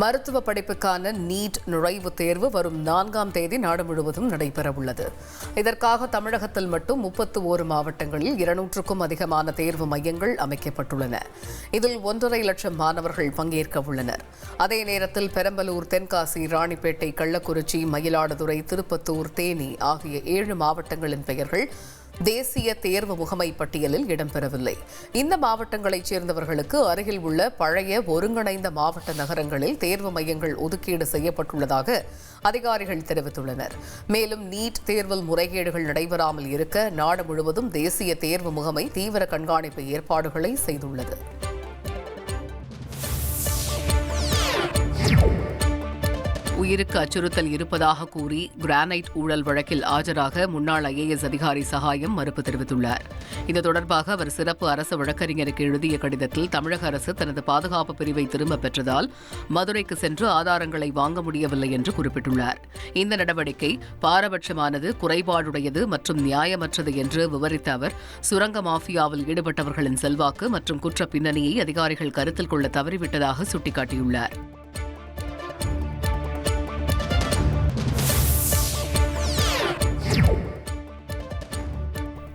மருத்துவ படிப்புக்கான நீட் நுழைவுத் தேர்வு வரும் நான்காம் தேதி நாடு முழுவதும் நடைபெறவுள்ளது இதற்காக தமிழகத்தில் மட்டும் முப்பத்து ஓரு மாவட்டங்களில் இருநூற்றுக்கும் அதிகமான தேர்வு மையங்கள் அமைக்கப்பட்டுள்ளன. இதில் ஒன்றரை லட்சம் மாணவர்கள் பங்கேற்க உள்ளனர். அதே நேரத்தில் பெரம்பலூர் தென்காசி ராணிப்பேட்டை கள்ளக்குறிச்சி மயிலாடுதுறை திருப்பத்தூர் தேனி ஆகிய ஏழு மாவட்டங்களின் பெயர்கள் தேசிய தேர்வு முகமை பட்டியலில் இடம்பெறவில்லை. இந்த மாவட்டங்களைச் சேர்ந்தவர்களுக்கு அருகில் உள்ள பழைய ஒருங்கிணைந்த மாவட்ட நகரங்களில் தேர்வு மையங்கள் ஒதுக்கீடு செய்யப்பட்டுள்ளதாக அதிகாரிகள் தெரிவித்துள்ளனர். மேலும் நீட் தேர்வில் முறைகேடுகள் நடைபெறாமல் இருக்க நாடு முழுவதும் தேசிய தேர்வு முகமை தீவிர கண்காணிப்பு ஏற்பாடுகளை செய்துள்ளது. உயிருக்கு அச்சுறுத்தல் இருப்பதாக கூறி கிரானைட் ஊழல் வழக்கில் ஆஜராக முன்னாள் ஐஏஎஸ் அதிகாரி சகாயம் மறுப்பு தெரிவித்துள்ளார். இது தொடர்பாக அவர் சிறப்பு அரசு வழக்கறிஞருக்கு எழுதிய கடிதத்தில் தமிழக அரசு தனது பாதுகாப்பு பிரிவை திரும்பப் பெற்றதால் மதுரைக்கு சென்று ஆதாரங்களை வாங்க முடியவில்லை என்று குறிப்பிட்டுள்ளார். இந்த நடவடிக்கை பாரபட்சமானது குறைபாடுடையது மற்றும் நியாயமற்றது என்று விவரித்த அவர் சுரங்க மாஃபியாவில் ஈடுபட்டவர்களின் செல்வாக்கு மற்றும் குற்ற பின்னணியை அதிகாரிகள் கருத்தில் கொள்ள தவறிவிட்டதாக சுட்டிக்காட்டியுள்ளார்.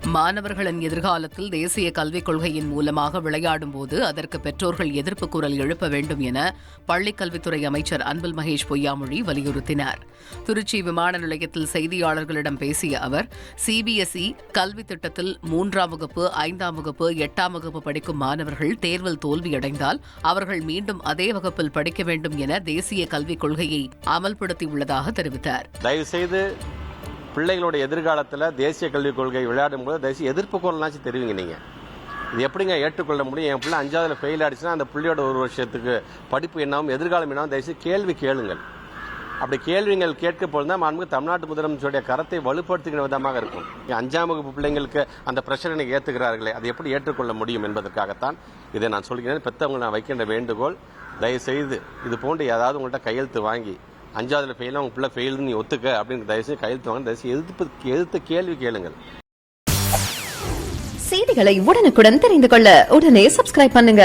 மாணவர்களின் எதிர்காலத்தில் தேசிய கல்விக் கொள்கையின் மூலமாக விளையாடும் போது அதற்கு பெற்றோர்கள் எதிர்ப்பு குரல் எழுப்ப வேண்டும் என பள்ளிக் கல்வித்துறை அமைச்சர் அன்பில் மகேஷ் பொய்யாமொழி வலியுறுத்தினார். திருச்சி விமான நிலையத்தில் செய்தியாளர்களிடம் பேசிய அவர் சிபிஎஸ்இ கல்வி திட்டத்தில் மூன்றாம் வகுப்பு ஐந்தாம் வகுப்பு எட்டாம் வகுப்பு படிக்கும் மாணவர்கள் தேர்வில் தோல்வியடைந்தால் அவர்கள் மீண்டும் அதே வகுப்பில் படிக்க வேண்டும் என தேசிய கல்விக் கொள்கையை அமல்படுத்தியுள்ளதாக தெரிவித்தார். தயவுசெய்து பிள்ளைகளுடைய எதிர்காலத்தில் தேசிய கல்விக் கொள்கை விளையாடும் போது தயவுசெய்து எதிர்ப்பு குரல்னாச்சும் தெரிவிங்க நீங்கள் இது எப்படிங்க ஏற்றுக்கொள்ள முடியும்? என் பிள்ளை அஞ்சாவதுல ஃபெயில் ஆயிடுச்சுன்னா அந்த பிள்ளையோட ஒரு வருஷத்துக்கு படிப்பு என்னாவும் எதிர்காலம் என்னாவும் தயவுசெய்து கேள்வி கேளுங்கள். அப்படி கேள்விகள் கேட்க போது தான் மாண்புமிகு தமிழ்நாட்டு முதலமைச்சருடைய கரத்தை வலுப்படுத்துகிற விதமாக இருக்கும். அஞ்சாம் வகுப்பு பிள்ளைங்களுக்கு அந்த பிரச்சனை ஏற்றுக்கிறார்களே அதை எப்படி ஏற்றுக்கொள்ள முடியும் என்பதற்காகத்தான் இதை நான் சொல்கிறேன். பெற்றவங்க நான் வைக்கின்ற வேண்டுகோள் தயவுசெய்து இது போன்று ஏதாவது உங்கள்கிட்ட கையெழுத்து வாங்கி அஞ்சாவதுல ஃபெயில் உங்க பிள்ளை ஃபெயில்னு நீ ஒத்துக்க அப்படின்னு தயவுசெய்து கையெழுத்து வாங்க. தயவுசெய்து எதிர்ப்பு எதிர்த்து கேள்வி கேளுங்கள். செய்திகளை உடனுக்குடன் தெரிந்து கொள்ள உடனே சப்ஸ்கிரைப் பண்ணுங்க.